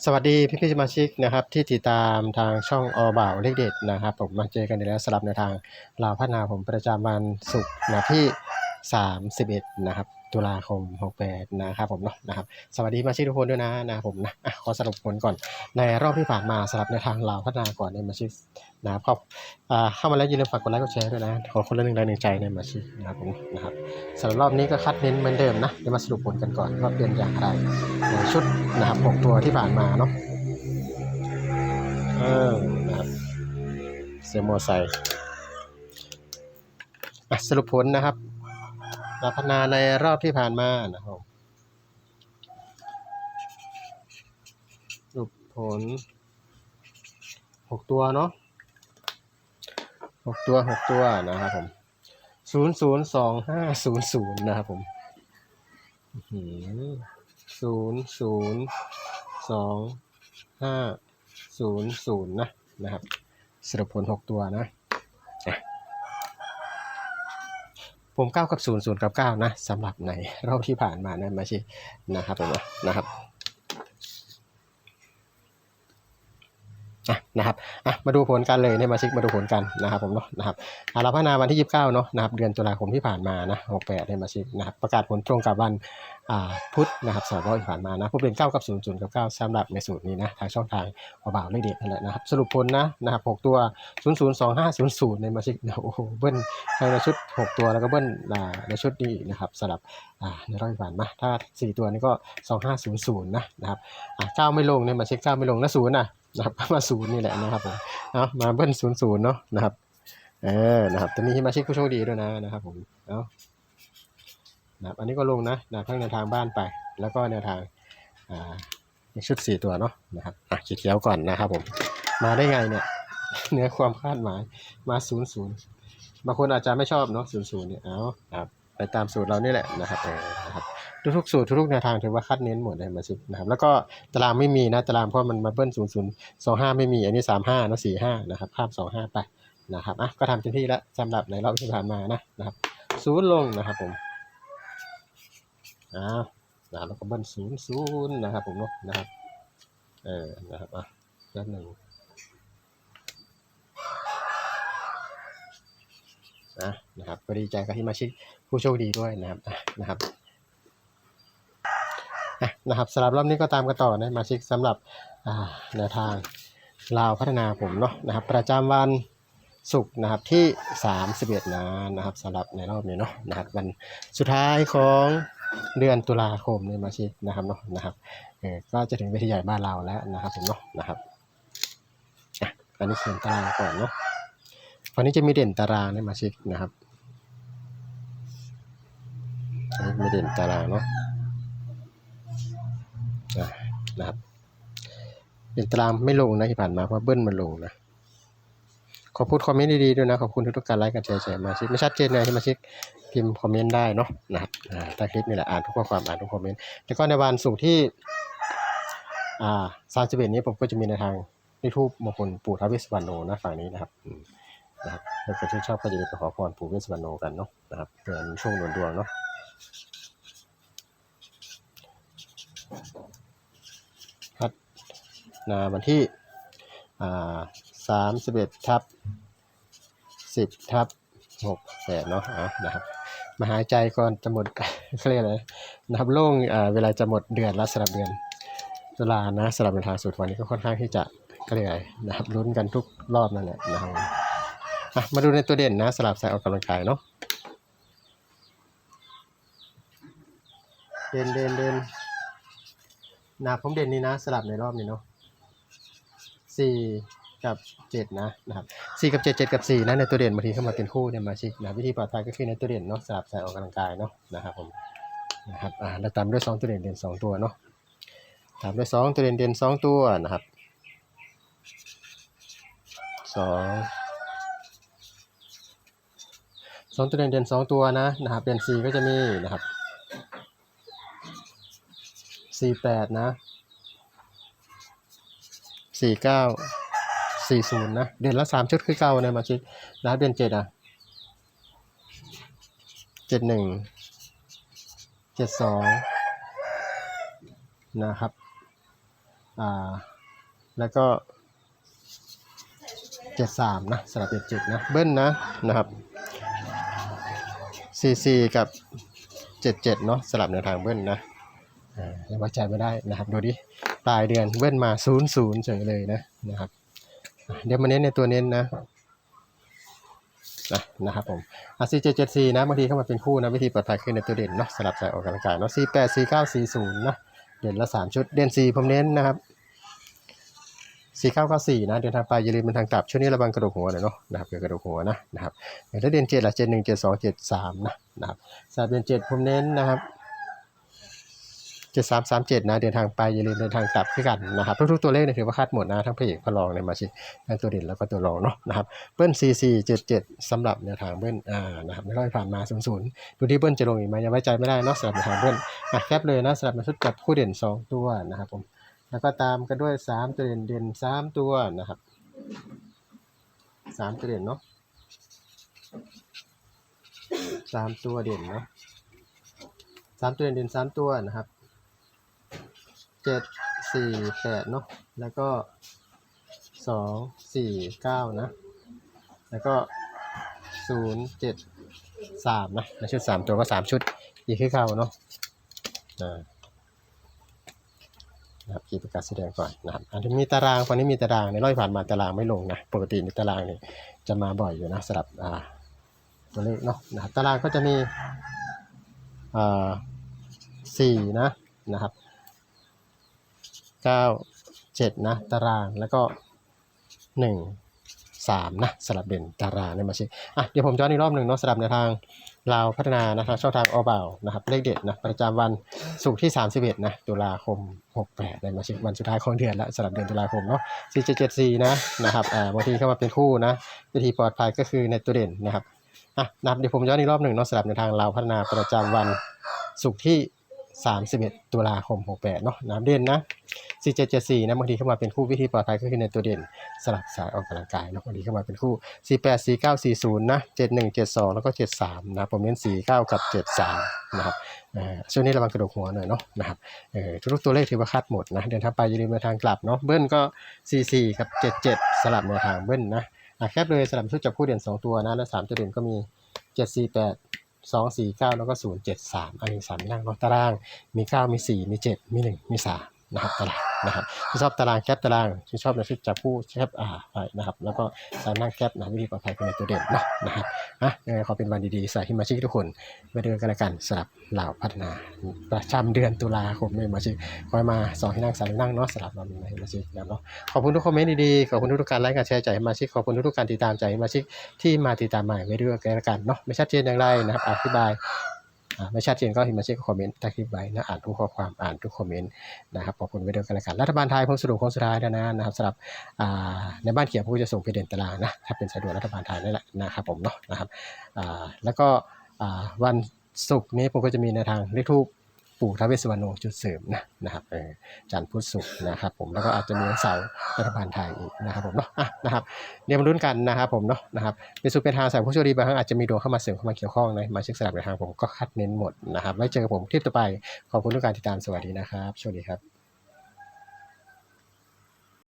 สวัสดีพี่พี่สมาชิกนะครับที่ติดตามทางช่องอบ่าวเลขเด็ดนะครับผมมาเจอกันอีกแล้วสลับในทางลาวพัฒนาผมประจำวันศุกร์นะที่ 31 นะครับ ตุลาคม 68 นะครับผมเนาะนะครับสวัสดีมาชิกทุกคนด้วยนะนะผมนะขอสรุปผลก่อน ในรอบที่ผ่านมาสลับในทางลาพัฒนาก่อนในมาชิกนะครับเข้าอ่าเข้ามาแล้วอย่าลืมฝากกดไลค์กดแชร์ด้วยนะขอคนละหนึ่งแรงหนึ่งใจในมาชิกนะครับผมนะครับสำหรับรอบนี้ก็คัดเน้นเหมือนเดิมนะเดี๋ยวมาสรุปผลกันก่อนว่าเป็นอย่างไรในชุดนะครับหกตัวที่ผ่านมาเนาะเออนะครับเซมโมไซค์สรุปผลนะครับ ลาพนาในรอบที่ผ่านมานะครับรุปผลหกตัวเนาะหกตัวหกตัวนะครับผมศูนย์ศูนย์สองห้าศูนย์ศูนย์นะครับผมศูนย์ศูนย์สองห้าศูนย์ศูนย์นะนะครับสรุปผลหกตัวนะะ ผมเก้ากับศูนย์ศูนย์กับเก้านะสำหรับในรอบที่ผ่านมานะมาชินะครับผมนะครับอะ นะครับอะมาดูผลกันเลยเนี่ยมาชิกมาดูผลกันนะครับผมเนาะนะครับเราพัฒนาวันที่ยี่สิบเก้าเนาะนะครับเดือนตุลาคมที่ผ่านมานะหกแปดเนี่ยมาชิกนะครับประกาศผลตรงกับวันอ่าพุธนะครับสำหรับรอบที่ผ่านมานะผู้เป็น9กับ0 0กับ9สำหรับในสูตรนี้นะทางช่องทางเบาวเลขเด็ดนั่นแหละนะครับสรุปผลนะนะครับ6ตัว 0 0 2 5 0 0 ในมาชิกนะโอ้โหเบิ้ลในชุด 6 ตัวแล้วก็เบิ้ลในชุดนี้นะครับสำหรับในรอบที่ผ่านมาถ้า 4 ตัวนี้ก็ 2 5 0 0นะนะครับอ่า9ไม่ลงเนี่ยมาเช็ค9ไม่ลงแล้วศูนย์นะ นะครับมาศูนย์นี่แหละนะครับผมเอามาเบิ้ล0 0เนาะนะครับเออนะครับตอนนี้มาช็คผู้โชคดีด้วยนะนะครับผมเอานะครับอันนี้ก็ลงนะนะทั้งแนวทางบ้านไป แล้วก็แนวทางอ่าชุดสี่ตัวเนาะนะครับอะขีดเขียวก่อนนะครับผมมาได้ไงเนี่ยเนื้อความคาดหมายมาศูนย์ศูนย์บางคนอาจจะไม่ชอบเนาะศูนย์ศูนย์เนี่ยเอาครับ ตามสูตรเรานี่แหละนะครับเออนะครับทุกๆสูตรทุกๆแนวทางถือว่าคัดเน้นหมดเลยมาสินะครับแล้วก็ตารางไม่มีนะตารางเพราะมันมาเบิ้ลศูนย์ศูนย์สองห้าไม่มีอันนี้สามห้านะสี่ห้านะครับข้ามสองห้าไปนะครับอะก็ทำเต็มที่แล้วสำหรับในรอบที่ผ่านมานะนะครับศูนย์ลงนะครับผมอ่านะแล้วก็เบิ้ลศูนย์ศูนย์นะครับผมเนาะนะครับเออนะครับอะแป๊บหนึ่ง นะนะครับก็ดีใจกับที่มาชิกผู้โชคดีด้วยนะครับนะครับนะครับสำหรับรอบนี้ก็ตามกันต่อนะมาชิกสำหรับแนวทางลาวพัฒนาผมเนาะนะครับ ประจำวันศุกร์นะครับที่ 31นะนะครับสำหรับในรอบนี้เนาะนะครับวันสุดท้ายของเดือนตุลาคมเนี่ยมาชินะครับเนาะนะครับเออก็จะถึงเวทีใหญ่บ้านเราแล้วนะครับผมเนาะนะครับอะอันนี้เขียนตารางก่อนเนาะ วันนี้จะมีเด่นตารางเนี่ยมาชินะครับอันนี้มีเด่นตารางเนาะนะครับเด่นตารางไม่ลงนะที่ผ่านมาเพราะเบิ้ลมันลงนะขอพูดคอมเมนต์ดีๆด้วยนะขอบคุณทุกๆการไลค์กันแชร์แชร์มาชิไม่ชัดเจนเลยที่มาชิพิมพ์คอมเมนต์ได้เนาะนะครับอ่าใต้คลิปนี่แหละอ่านทุกข้อความอ่านทุกคอมเมนต์แล้วก็ในวันศุกร์ที่อ่าสามสิบเอ็ดนี้ผมก็จะมีในทางในทูปมงคลปู่ท้าวเวสสวรรณโนนะฝั่งนี้นะครับ นะครับถ้าเกิดที่ชอบก็จะไปขอพรปู่เวสสวรรณโนกันเนาะนะครับเพื่อมีโชคหนุนดวงเนาะพัดนาวันที่สามสิบเอ็ดทับสิบทับหกแปดเนาะอะนะครับมาหายใจก่อนจะหมดเขาเรียกอะไรนะครับโล่งเวลาจะหมดเดือนละสลับเดือนตุลานะสลับเป็นทางสุดวันนี้ก็ค่อนข้างที่จะก็เรียกอะไรนะครับลุ้นกันทุกรอบนั่นแหละนะครับ มาดูในตัวเด่นนะสลับสายออกกำลังกายเนาะเด่นเด่นเด่นนะผมเด่นนี่นะ สลับในรอบนี้เนาะสี่กับเจ็ดนะนะครับสี่กับเจ็ดเจ็ดกับสี่นะในตัวเด่นบางทีเข้ามาเป็นคู่เนี่ยมาชิกนะวิธีปลอดภัยก็คือในตัวเด่นเนาะสลับใส่ออกกำลังกายเนาะนะครับผมนะครับอ่าแล้วตามด้วยสองตัวเด่นเด่นสองตัวเนาะตามด้วยสองตัวเด่นเด่นสองตัวนะครับสอง สองตัวเด่นเด่นสองตัวนะนะครับเด่นสี่ก็จะมีนะครับสี่แปดนะสี่เก้าสี่ศูนย์นะเดือนละสามชุดคือเก่าเนี่ยมาชิดแล้วเดือนเจ็ดอะเจ็ดหนึ่งเจ็ดสองนะครับอ่าแล้วก็เจ็ดสามนะสลับเจ็ดจิตนะเบิ้ลนะนะครับ ซีกับเจ็ดเจ็ดเนาะสลับในวทางเบิ้ลนะยังไว้ใจไม่ได้นะครับดูดิปลายเดือนเบิ้ลมาศูนย์ศูนย์เฉยเลยนะนะครับเดี๋ยวมาเน้นในตัวเน้นนะนะนะครับผมอะซีเจ็ดเจ็ดซีนะบางทีเข้ามาเป็นคู่นะวิธีปลอดภัยคือในตัวเด่นเนาะสลับใส่ออกกำลังกายเนาะซีแปดซีเก้าซีศูนะเด่นละสามชุดเด่นซีผมเน้นนะครับ สี่เก้าเก้าสี่นะเดินทางไปอย่าลืมเป็นทางกลับช่วงนี้ระวังกระดูกหัวหน่อยเนาะนะครับเกิดกระดูกหัวนะนะครับอย่างถ้าเดือนเจ็ดละเจ็ดหนึ่งเจ็ดสองเจ็ดสามนะนะครับสามเดือนเจ็ดผมเน้นนะครับเจ็ดสามสามเจ็ดนะเดินทางไปอย่าลืมเดินทางกลับด้วยกันนะครับทุกๆตัวเลขเนี่ยถือว่าคาดหมดนะทั้งพระเอกพระรองในมาชิทั้งตัวเด่นแล้วก็ตัวรองเนาะนะครับเบิ้ลซีซีเจ็ดเจ็ดสำหรับแนวทางเบิ้ลอ่านะครับไม่ร้อยผ่านมาศูนย์ศูนย์ดูที่เบิ้ลจะลงอีกไหมยังไว้ใจไม่ได้เนาะสำหรับแนวทางเบิ้ลอะแคปเลยนะสำหรับในชุดจับคู่เด่นสองตัวนะครับผม แล้วก็ตามกันด้วยสามตัวเด่นเด่นสามตัวนะครับสามตัวเด่นเนาะสามตัวเด่นเนาะสามตัวเด่นเด่นสามตัวนะครับเจ็ดสี่แปดเนาะแล้วก็สองสี่เก้านะ แล้วก็ศูนย์เจ็ดสามนะในชุดสามตัวก็สามชุดอีกคือเก่าเนาะอ่า นะครับขีดประกาศแสดงก่อนนะครับอันที่มีตารางฝั่งนี้มีตารางในร้อยผ่านมาตารางไม่ลงนะปกติในตารางนี่จะมาบ่อยอยู่นะสำหรับอ่าตัวเลขเนาะนะครับตารางก็จะมีอ่าสี่นะนะครับเก้าเจ็ดนะตารางแล้วก็หนึ่งสามนะสลับเด่นตารางเนี่ยมาเช็คอะเดี๋ยวผมย้อนอีกรอบหนึ่งเนาะสลับในทาง ลาวพัฒนานะครับช่องทางออเบานะครับเลขเด็ดนะประจำวันศุกร์ที่ 31 นะตุลาคม 68ได้มาเช็ควันสุดท้ายของเดือนล้วสำหรับเดือนตุลาคมเนาะ4774นะนะครับอ่าบางทีเข้ามาเป็นคู่นะวิธีปลอดภัยก็คือในตัวเด่นนะครับอะนับเดี๋ยวผมย้อนอีกรอบหนึ่งเนาะสำหรับในทางเราวพัฒนาประจำวันศุกร์ที่ 31 ตุลาคม 68เนาะนะครับเด่นนะ 4774นะบางทีเข้ามาเป็นคู่วิธีปลอดภัยก็คือในตัวเด่นสลับสายออกกำลังกายเนาะบางทีเข้ามาเป็นคู่ 48 49 40นะ71 72 แล้วก็ 73นะผมเน้น49 กับ 73 นะครับเอ่อช่วงนี้ระวังกระดูกหัวหน่อยเนาะนะครับเออทุกตัวเลขถือว่าคาดหมดนะเดินทางไปอย่าลืมเดินทางกลับเนาะเบิ้ลก็ 44 กับ 77 สลับแนวทางเบิ้ลนะแคบเลยสลับชุดจับคู่เด่น 2 ตัวนะแล้ว3ตัวเด่นก็มี 748 249แล้วก็073อันนี้สามนั่งเนาะตาราง มี9มี4มี7มี1มี3นะครับตาราง นะครับที่ชอบตารางแคปตารางที่ชอบในชุดจับคู่แคปอ่าไปนะครับ แล้วก็สามนั่งแคปนะวิธีปลอดภัยเป็นในตัวเด่นเนาะนะครับอะยังไงขอเป็นวันดีๆใส่ที่มาชิกทุกคนมาเดือนกันละกันสำหรับเหล่าพัฒนาประจำเดือนตุลาคมเลยมาชิคอยมาสองที่นั่งสามที่นั่งเนาะสำหรับเรามีมาให้มาชินะครับเนาะขอบคุณทุกคอมเมนต์ดีๆขอบคุณทุกๆการไลค์การแชร์ใจให้มาชิขอบคุณทุกๆการติดตามใจให้มาชิที่มาติดตามใหม่ไม่เรื่องกันละกันเนาะไม่ชัดเจนอย่างไรนะครับอธิบายอ่า ไม่ชัดเจนก็ให้มาเช็คคอมเมนต์ใต้คลิปไว้นะอ่านทุกข้อความอ่านทุกคอมเมนต์นะครับขอบคุณไว้ด้วยกันละกันรัฐบาลไทยคงสรุปคงสุดท้ายแล้วนะนะครับสำหรับในบ้านเขียวผู้จะส่งไปเด่นตารางนะถ้าเป็นสะดวกรัฐบาลไทยนั่นแหละนะครับผมเนาะนะครับแล้วก็วันศุกร์นี้ผมก็จะมีในทางเลขทูก ปู่ท้าวเวสสวรรณจุดเสริมนะนะครับเออจันทร์พุธศุกร์นะครับผมแล้วก็อาจจะมีเสารัฐบาลไทยอีกนะครับผมเนาะอะนะครับเดี๋ยวมาลุ้นกันนะครับผมเนาะนะครับเป็นสุเป็นทางสายผู้โชคดีบางครั้งอาจจะมีดวงเข้ามาเสริมเข้ามาเกี่ยวข้องนะมาเช็คสลับในทางผมก็คัดเน้นหมดนะครับไว้เจอผมคลิปต่อไปขอบคุณทุกการติดตามสวัสดีนะครับโชคดีครับ